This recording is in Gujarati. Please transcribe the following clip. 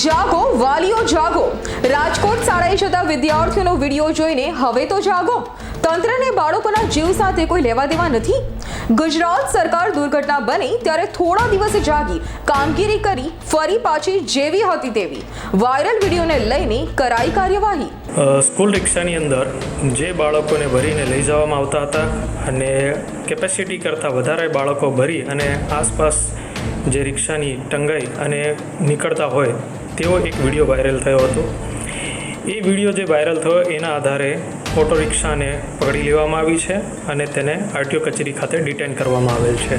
જાગો, વાલીઓ જાગો. રાજકોટ શાળાએ જતા વિદ્યાર્થીઓનો વીડિયો જોઈને હવે તો જાગો. તંત્રને બાળકોના જીવ સાથે કોઈ લેવા દેવા નથી? ગુજરાત સરકાર દુર્ઘટના બની ત્યારે થોડા દિવસે જાગી, કામગીરી કરી, ફરી પાછી જેવી હતી તેવી. વાયરલ વિડીયોને લઈને કરાઈ કાર્યવાહી. સ્કૂલ રિક્ષાની અંદર જે બાળકોને ભરીને લઈ જવામાં આવતા હતા અને કેપેસિટી કરતાં વધારે બાળકો ભરી અને આસપાસ જે રિક્ષાની ટંગાઈ અને નીકળતા હોય તેવો એક વીડિયો વાયરલ થયો હતો. એ વીડિયો જે વાયરલ થયો એના આધારે ઓટો રિક્ષાને પકડી લેવામાં આવી છે અને તેને આરટીઓ કચેરી ખાતે ડિટેન કરવામાં આવેલ છે.